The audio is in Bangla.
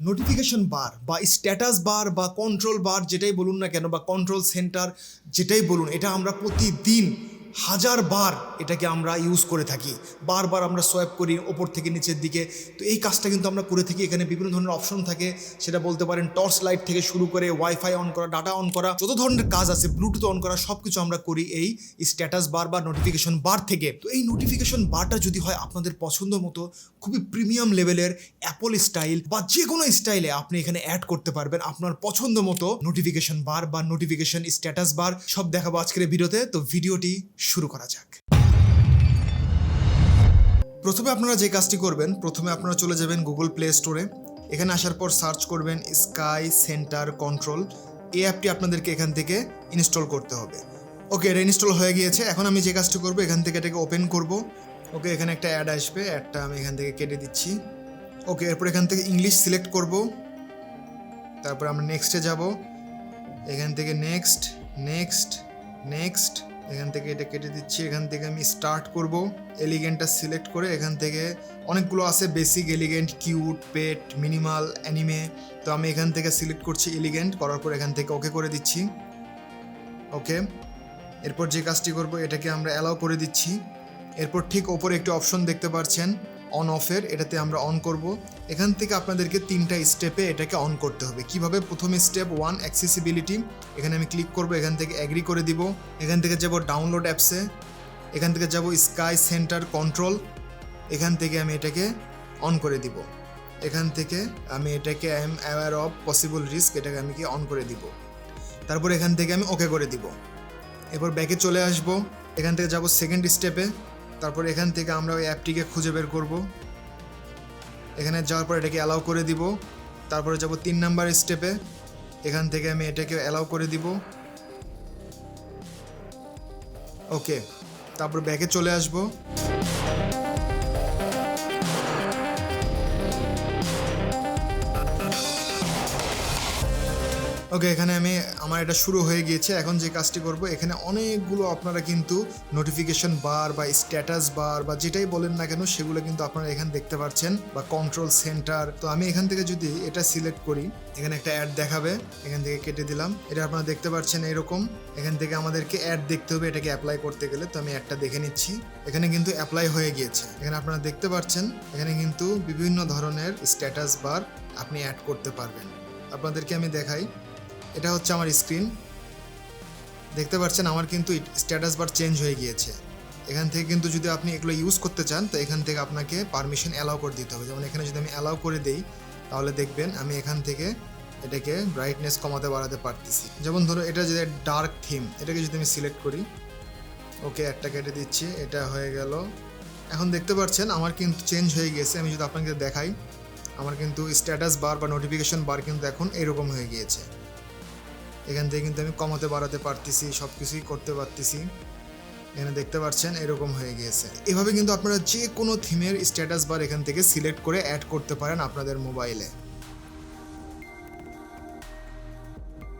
নোটিফিকেশন বার বা স্ট্যাটাস বার বা কন্ট্রোল বার যেটাই বলুন না কেন বা কন্ট্রোল সেন্টার যেটাই বলুন, এটা আমরা প্রতিদিন হাজার বার এটাকে আমরা ইউজ করে থাকি। বারবার আমরা সোয়াইপ করি ওপর থেকে নিচের দিকে। তো এই কাজটা কিন্তু আমরা করে থাকি। এখানে বিভিন্ন ধরনের অপশন থাকে। সেটা বলতে পারেন টর্চ লাইট থেকে শুরু করে ওয়াইফাই অন করা ডাটা অন করা, যত ধরনের কাজ আছে ব্লুটুথ অন করা সব কিছু আমরা করি এই স্ট্যাটাস বার বা নোটিফিকেশন বার থেকে। তো এই নোটিফিকেশন বারটা যদি হয় আপনাদের পছন্দ মতো, খুবই প্রিমিয়াম লেভেলের অ্যাপল স্টাইল বা যে কোনো স্টাইলে আপনি এখানে অ্যাড করতে পারবেন আপনার পছন্দ মতো নোটিফিকেশন বার বা নোটিফিকেশন স্ট্যাটাস বার সব দেখাবো আজকের ভিডিওতে। তো ভিডিওটি শুরু করা যাক। প্রথমে আপনারা যে কাজটি করবেন, প্রথমে আপনারা চলে যাবেন গুগল প্লে স্টোরে এখানে আসার পর সার্চ করবেন স্কাই সেন্টার কন্ট্রোল এই অ্যাপটি আপনাদেরকে এখান থেকে ইনস্টল করতে হবে। ওকে, এটা ইনস্টল হয়ে গিয়েছে। এখন আমি যে কাজটি করব, এখান থেকে এটাকে ওপেন করব। ওকে, এখানে একটা অ্যাড আসবে, অ্যাডটা আমি এখান থেকে কেটে দিচ্ছি। ওকে, এরপর এখান থেকে ইংলিশ সিলেক্ট করব। তারপর আমরা নেক্সটে যাব। এখান থেকে নেক্সট নেক্সট নেক্সট এখান থেকে এটা কেটে দিচ্ছি। এখান থেকে আমি স্টার্ট করব। এলিগেন্টটা সিলেক্ট করে এখান থেকে অনেকগুলো আছে basic elegant cute pet minimal anime তো আমি এখান থেকে সিলেক্ট করছি এলিগেন্ট করার পর এখান থেকে ওকে করে দিচ্ছি। ওকে এরপর যে কাজটি করব, এটাকে আমরা অ্যালাউ করে দিচ্ছি। এরপর ঠিক ওপরে একটি অপশন দেখতে পাচ্ছেন অন অফের এটাতে আমরা অন করব। এখান থেকে আপনাদেরকে তিনটা স্টেপে এটাকে অন করতে হবে। কীভাবে প্রথমে স্টেপ ওয়ান অ্যাক্সেসিবিলিটি এখানে আমি ক্লিক করব, এখান থেকে অ্যাগ্রি করে দিব। এখান থেকে যাব ডাউনলোড অ্যাপসে এখান থেকে যাব স্কাই সেন্টার কন্ট্রোল এখান থেকে আমি এটাকে অন করে দিব। এখান থেকে আমি এটাকে I am aware of possible risk এটাকে আমি কি অন করে দিব। তারপর এখান থেকে আমি ওকে করে দিব। এরপর ব্যাকে চলে আসব। এখান থেকে যাব সেকেন্ড স্টেপে তারপর এখান থেকে আমরা ওই অ্যাপটিকে খুঁজে বের করব। এখানে যাওয়ার পর এটাকে অ্যালাউ করে দিব। তারপরে যাব তিন নাম্বার স্টেপে এখান থেকে আমি এটাকে অ্যালাউ করে দিব। ওকে তারপর ব্যাগে চলে আসব। ওকে এখানে আমি আমার এটা শুরু হয়ে গিয়েছে। এখন যে কাজটি করব, এখানে অনেকগুলো আপনারা কিন্তু নোটিফিকেশন বার বা স্ট্যাটাস বার বা যেটাই বলেন না কেন, সেগুলো কিন্তু আপনারা এখানে দেখতে পাচ্ছেন বা কন্ট্রোল সেন্টার তো আমি এখান থেকে যদি এটা সিলেক্ট করি, এখানে একটা অ্যাড দেখাবে, এখান থেকে কেটে দিলাম। এটা আপনারা দেখতে পাচ্ছেন এরকম। এখান থেকে আমাদেরকে অ্যাড দেখতে হবে, এটাকে অ্যাপ্লাই করতে গেলে। তো আমি একটা দেখে নিচ্ছি। এখানে কিন্তু অ্যাপ্লাই হয়ে গিয়েছে। এখানে আপনারা দেখতে পাচ্ছেন, এখানে কিন্তু বিভিন্ন ধরনের স্ট্যাটাস বার আপনি অ্যাড করতে পারবেন। আপনাদেরকে আমি দেখাই। এটা হচ্ছে আমার স্ক্রিন। দেখতে পাচ্ছেন আমার কিন্তু স্ট্যাটাস বার চেঞ্জ হয়ে গিয়েছে। এখান থেকে কিন্তু যদি আপনি এগুলো ইউজ করতে চান, তো এখান থেকে আপনাকে পারমিশন অ্যালাউ করে দিতে হবে। যেমন এখানে যদি আমি অ্যালাউ করে দেই, তাহলে দেখবেন আমি এখান থেকে এটাকে ব্রাইটনেস কমাতে বাড়াতে পারতেছি। যেমন ধরো এটা যদি ডার্ক থিম এটাকে যদি আমি সিলেক্ট করি ওকে একটা কেটে দিচ্ছি, এটা হয়ে গেল। এখন দেখতে পাচ্ছেন আমার কিন্তু চেঞ্জ হয়ে গেছে আমি যদি আপনাকে দেখাই, আমার কিন্তু স্ট্যাটাস বার বা নোটিফিকেশন বার কিন্তু এখন এরকম হয়ে গিয়েছে। এখান থেকে কিন্তু আমি কমাতে বাড়াতে পারতেছি সব কিছুই করতে পারতেছি। এখানে দেখতে পাচ্ছেন, এরকম হয়ে গিয়েছে। এভাবে কিন্তু আপনারা যে কোনো থিমের স্ট্যাটাস বার এখান থেকে সিলেক্ট করে অ্যাড করতে পারেন আপনাদের মোবাইলে